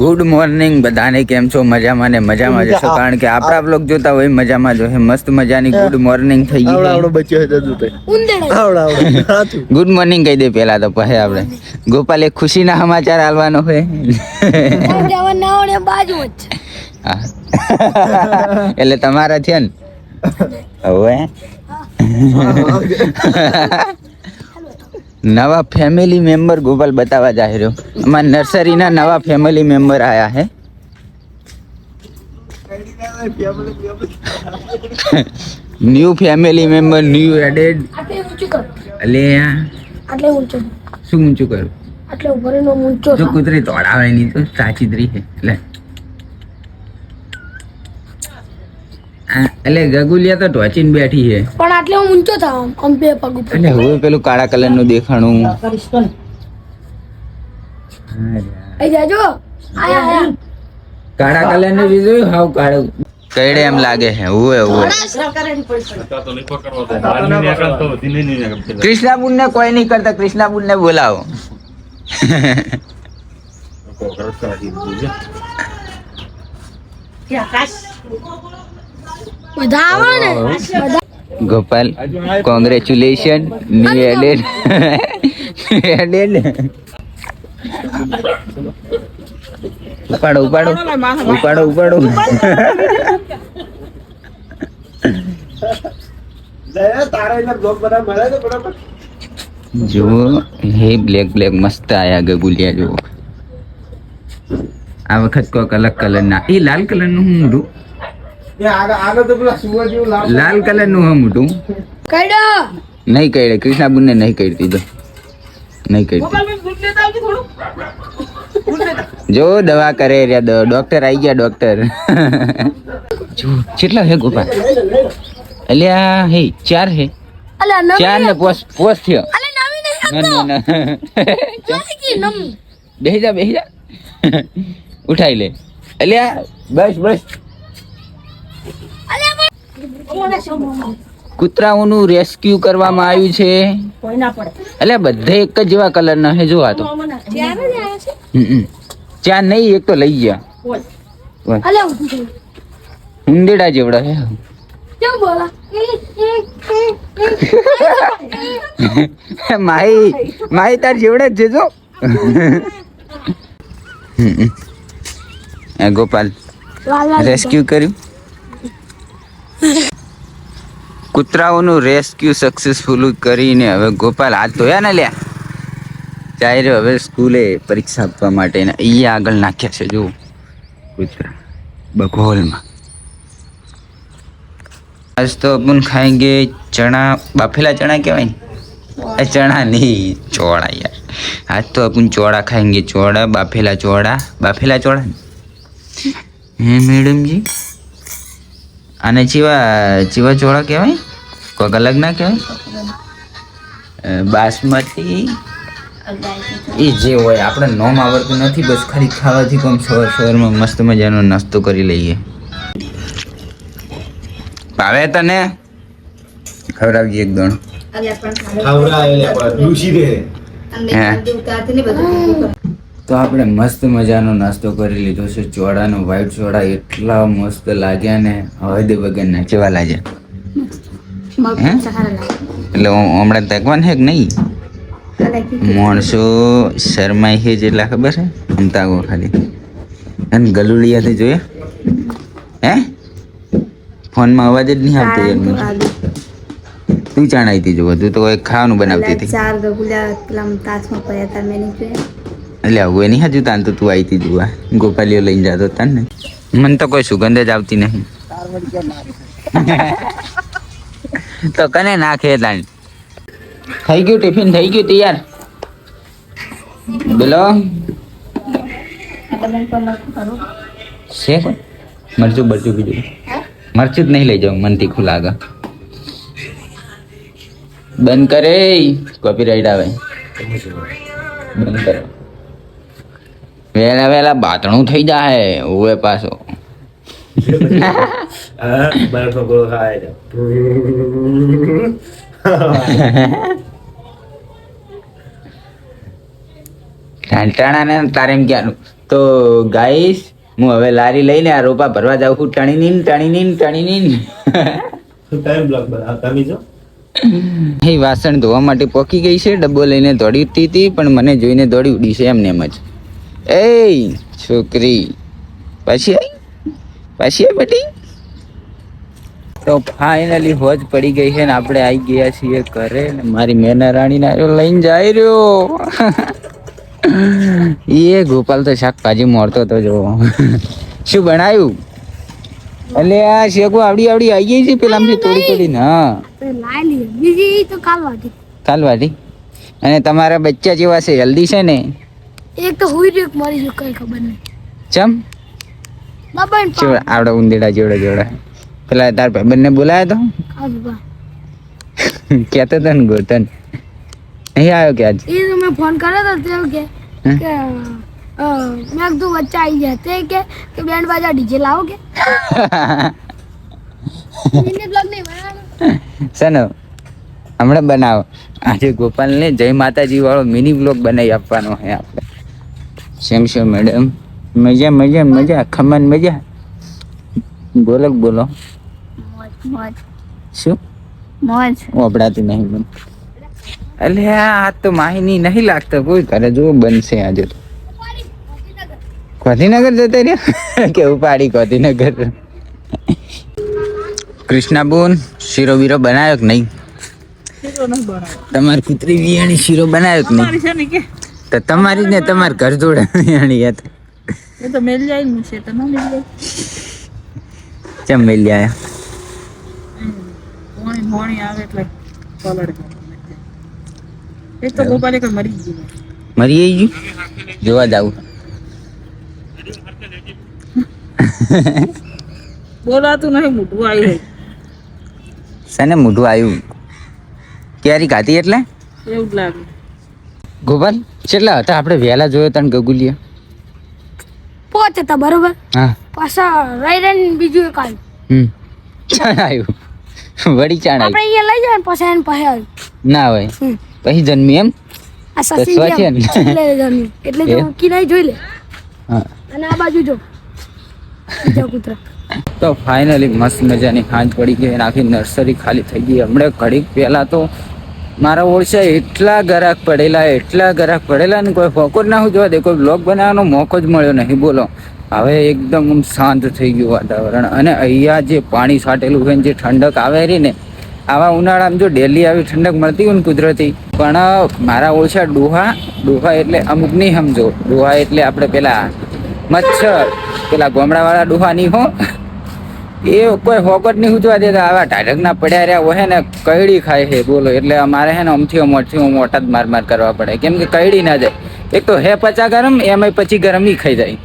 Good morning બધાને કેમ છો? મજામાં ને મજામાં જશો? કારણ કે આપણા બ્લોગ જોતા હોય મજામાં જો હે મસ્ત મજાની ગુડ મોર્નિંગ થઈ ગઈ આવડો બચ્યો. ગુડ મોર્નિંગ કહી દે પહેલા તો પહે આપણે. ગોપાલ ખુશીના સમાચાર આલવાનો હોય જવા ના આવડે બાજુ જ એટલે તમારા છે ને? હવે? નવા ફેમિલી મેમ્બર ગોપાલ બતાવવા જાય રહ્યો. અમારા નર્સરીના નવા ફેમિલી મેમ્બર આયા હે. New family member new added એટલે શું ઊંચું કરું? જો કુતરી તોડાવે નહીં તો સાચી જ રહી છે એટલે એટલે ગગુલિયા તો ટોચીને બેઠી છે. પણ આટલે હું ઊંચો થા આમ બે પગ ઉપર. અને હવે પેલું કાળા કલરનું દેખાણું. આઈ જાજો આયા આયા. કાળા કલરનું બીજું હાવ કાળું. કઈડે એમ લાગે છે ઉવે ઉવે કૃષ્ણાબુન ને કોઈ નહીં કરતા કૃષ્ણાબુન ને બોલાવો. બધા આવે ને? Gopal congratulation new added added ઉપાડો ઉપાડો. ઉપાડો ઉપાડો જુઓ હે બ્લેક બ્લેક મસ્ત આયા ગગુલિયા જુઓ. આ વખત કોઈક અલગ કલર ના. એ લાલ કલરનું હું લાવ લાલ કલરનું હું મોટું કઈડો નહીં કઈડે કૃષ્ણાબુન ને નહીં કઈ દીધો. નહીં કઈ જો દવા કરે રહ્યા ડોક્ટર આવી ગયા ડોક્ટર જો કેટલા હે ગોપાલ? અલ્યા હે ચાર હે. ચાર ને પોસ પોસ થયો. અલે નવી નહીં ના ના ના. બેહી જા બેહી જા. ઉઠાઈ લે. અલ્યા બસ બસ. કૂતરાઓનું રેસ્ક્યુ કરવામાં આવ્યું છે. એટલે બધે એક જ જેવા કલર ના હે જોવા તો. ચાર નહીં એક તો લઈ ગયા. ઉંદેડા જેવડા હે માય માય માહી માહી તાર જેવડા જ જજો ગોપાલ રેસ્ક્યુ કર્યું? કૂતરાઓનું રેસ્ક્યુ સક્સેસફુલ કરીને હવે ગોપાલ હાથ ધોયા ને લ્યા? જાહેર હવે સ્કૂલે પરીક્ષા આપવા માટે એ આગળ નાખ્યા છે જુઓ. કૂતરા બગોલમાં. આજ તો અપન ખાએંગે ચણા બાફેલા ચણા કહેવાય ને? ચણા નહીં ચોળા યાર. આજ તો અપન ચોળા ખાએંગે ચોળા બાફેલા ચોળા બાફેલા ચોળા હે મેડમજી? આને ચીવા ચીવા ચોળા કહેવાય? કોઈક અલગ ના કહેવાય? બાસમતી? એ જે હોય આપણે નોમ આવડતું નથી બસ ખાલી ખાવાથી કોમ સવાર સવારમાં મસ્ત મજાનો નાસ્તો કરી લઈએ. ભાવે તને? ખવડાવજે એક દણ. હે? તો આપણે મસ્ત મજાનો નાસ્તો કરી લીધો છે. ચોળાનો વ્હાઈટ ચોળા એટલા મસ્ત લાગ્યા ને હદ વગર નાચવા લાગ્યા? હે? એટલે હું હમણાં તકવાન હે કે નહીં? માણસો શરમાઈ છે જેટલા ખબર છે અમતાગો ખાલી. અને ગલુડિયાથી જોયા હે? ફોનમાં અવાજ જ નહીં આવતો યાર તું ચાણાઈ હતી જો તું તો કોઈ ખાવાનું બનાવતી હતી. ચાર ગગુલા પેલા તાસમાં પડ્યા હતા મેં નહીં જોયા. એટલે હવે નહીં, હજુ તાન તો તું આવી હતી જોવા ગોપાલીઓ લઈને જતો તાન ને. મને તો કોઈ સુગંધ જ આવતી નહીં. તો કને નાખે તાન. થઈ ગયું ટિફિન, થઈ ગયું તૈયાર. બોલો. છે મરચું, બરચું બીજું મરચું જ નહીં લઈ જાઉં મન તીખું લાગે બંધ કરે કોપીરાઈટ આવે. બંધ કરો. વેલા વેલા બાતણું થઈ જાય ઓવે પાછો. તારે એમ ક્યાંનું તો ગાઈશ હું હવે લારી લઈને આ રોપા ભરવા જાઉં છું ટણી નીન ટણી નીન ટણી નીન વાસણ ધોવા માટે પોકી ગઈ છે, ડબ્બો લઈને દોડી હતી, પણ મને જોઈને દોડી ઉડી છે એમને એમ જ. એ છોકરી. પાછી આવી પાછી આવી બેટી. તો ફાઇનલી હોજ પડી ગઈ છે ને આપણે આવી ગયા છીએ ઘરે ને મારી મેના રાણીને આવ્યો લઈને જાય રહ્યો. એ ગોપાલ તો શાકભાજી મોરતો તો જો શું બનાવ્યું એટલે આ શેકો આવડી આવડી આવી ગઈ છે પેલા તોડી તોડીને હા. તો લાઈ લઈએ બીજી તો કાલ વાટી કાલવાડી અને તમારા બચ્ચા જેવા છે હેલ્ધી છે ને? એક તો હુઈ રહ્યું મરી ગયું કઈ ખબર નહીં. ચમ? બાબા ને ચેવડા આવડા ઉંદેડા જેવડા જેવડા પેલા તાર ભાઈબંધને બોલાયો તો? કહેતો તો ને ગોતન. નહીં આવ્યો કે આજ? એ તો મેં ફોન કર્યો તો તે કે મેં કીધું વચ્ચે આવી જાય તે કે કે બેન્ડ બાજા ડીજે લાવો કે? સનો હમણાં બનાવો. આજે ગોપાલને જય માતાજી વાળો મિની બ્લોગ બનાવી આપવાનો છે આપણે. સેમ સેમ મેડમ મજા મજા મજા ખમન મજા બોલો બોલો મોજ મોજ શું મોજ વપડાતું નહીં મને એટલે આ તો માહિની નહીં લાગતો કોઈ ઘરે જો બનશે આજે તો ગાંધીનગર જતા રહ્યા કે ઉપાડી ગાંધીનગર કૃષ્ણાબુન શીરો બીરો બનાવ્યો કે નહીં તમારી કુતરી વિયાણી શીરો બનાવ્યો કે નહીં તો તમારી ને તમાર ઘર જોડે વિયાણી હતી એ તો મેલ જાય ને છે તો ના મેલ જાય ચમ મેલ જાય પોણી ભોણી આવે એટલે પલળ. એ તો ગોપાલ એક મરી ગયું. મરી ગયું? જોવા જાવ. બોલાતું નહીં મોટું આવ્યું સને મોઢું આવ્યું? ક્યારે ખાધી એટલે? એવું જ લાગે. ગોપાલ કેટલા હતા? આપણે વહેલા જોયો તને ગગુલિયા. પોચ હતા બરોબર? હા. પાછા રહી બીજું એક આવ્યું. હમ. ચાણ આવ્યું. વળી ચાણ આપણે અહીંયા લઈ જાય પછી એને પાસે આવ્યું ના હોય. પછી જન્મી એમ? આ સસી? એટલે જમ્યું. એટલે જો કિનાઈ જોઈ લે. હા. અને આ બાજુ જો. બીજા કૂતરા. તો ફાઇનલી મસ્ત મજાની ખાંજ પડી ગઈ અને આખી નર્સરી ખાલી થઈ ગઈ. હમણાં ઘડીક પહેલાં તો મારા ઓળશા એટલા ગરાક પડેલા, એટલા ગરાક પડેલા ને કોઈ ફોકર ના જોવા દે, કોઈ બ્લોગ બનાવવાનો મોકો જ મળ્યો નહીં. બોલો, હવે એકદમ શાંત થઈ ગયું વાતાવરણ. અને અહીંયા જે પાણી છાંટેલું હોય જે ઠંડક આવે રહી ને, આવા ઉનાળામાં જો ડેલી આવી ઠંડક મળતી હોય ને કુદરતી, પણ મારા ઓછા ડોહા ડોહા એટલે અમુક નહીં સમજો. ડોહા એટલે આપણે પેલા મચ્છર, પેલા ગોમડાવાળા ડોહા નહીં હો. એ કોઈ હોકટ નહીં ઉજવા દેતા આવા ઢાઢકના પડ્યા રહ્યા હોય ને કઈડી ખાય છે, બોલો. એટલે અમારે હે ને અમથી મોટથી મોટા જ માર માર કરવા પડે. કેમ કે કઈડી ના જાય. એક તો હે પચા ગરમ, એમાંય પછી ગરમ ખાઈ જાય.